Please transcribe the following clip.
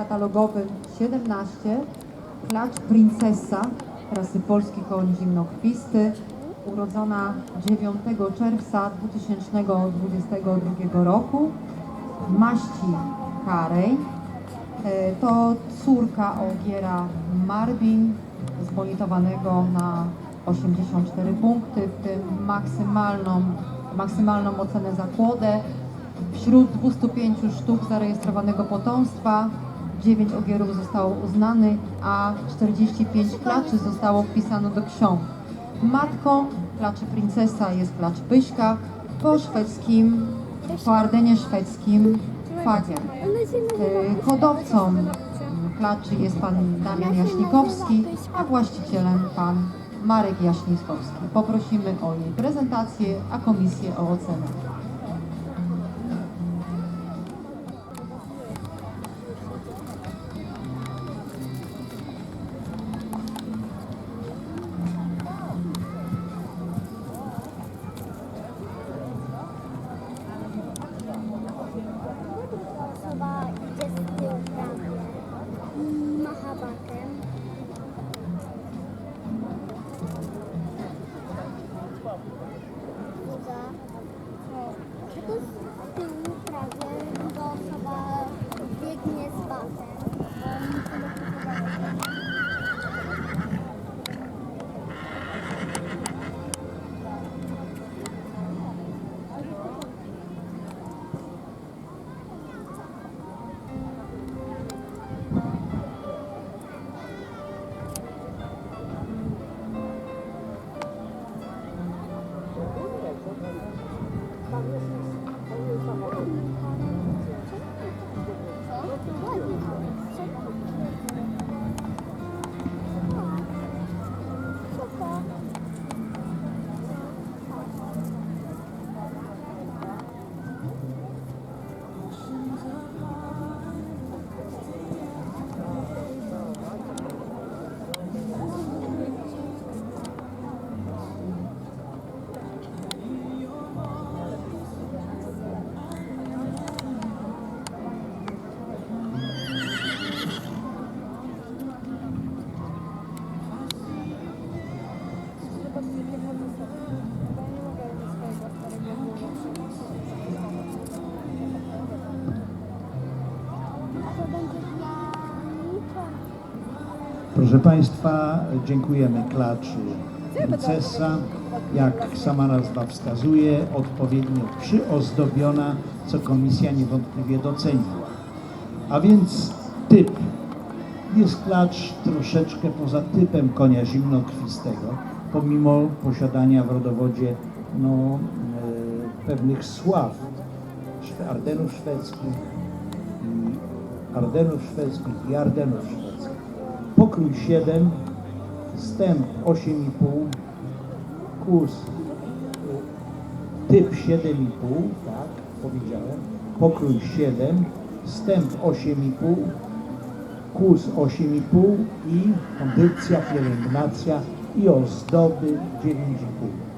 katalogowym 17, klacz Princessa rasy polski koń zimnokrwisty, urodzona 9 czerwca 2022 roku, maści karej. E, To córka Ogiera Marvin, zbonitowanego na 84 punkty, w tym maksymalną, maksymalną ocenę za kłodę. Wśród 205 sztuk zarejestrowanego potomstwa 9 ogierów zostało uznanych, a 45 klaczy zostało wpisane do ksiąg. Matką klaczy princesa jest klacz Pyśka po szwedzkim, po Ardenie szwedzkim fadzie. Y, Hodowcą klaczy jest pan Damian Jaśnikowski, a właścicielem pan Marek Jaśnikowski. Poprosimy o jej prezentację, a komisję o ocenę. Proszę Państwa, dziękujemy klaczy Princesa. Jak sama nazwa wskazuje, odpowiednio przyozdobiona, co komisja niewątpliwie doceniła. A więc typ. Jest klacz troszeczkę poza typem konia zimnokrwistego, pomimo posiadania w rodowodzie no, e, pewnych sław Ardenów szwedzkich i Ardenów szwedzkich i Ardenów szwedzkich. Pokrój 7, wstęp 8,5, kurs typ 7,5, tak, powiedziałem, pokrój 7, wstęp 8,5, kurs 8,5 i kondycja, pielęgnacja i ozdoby 9,5.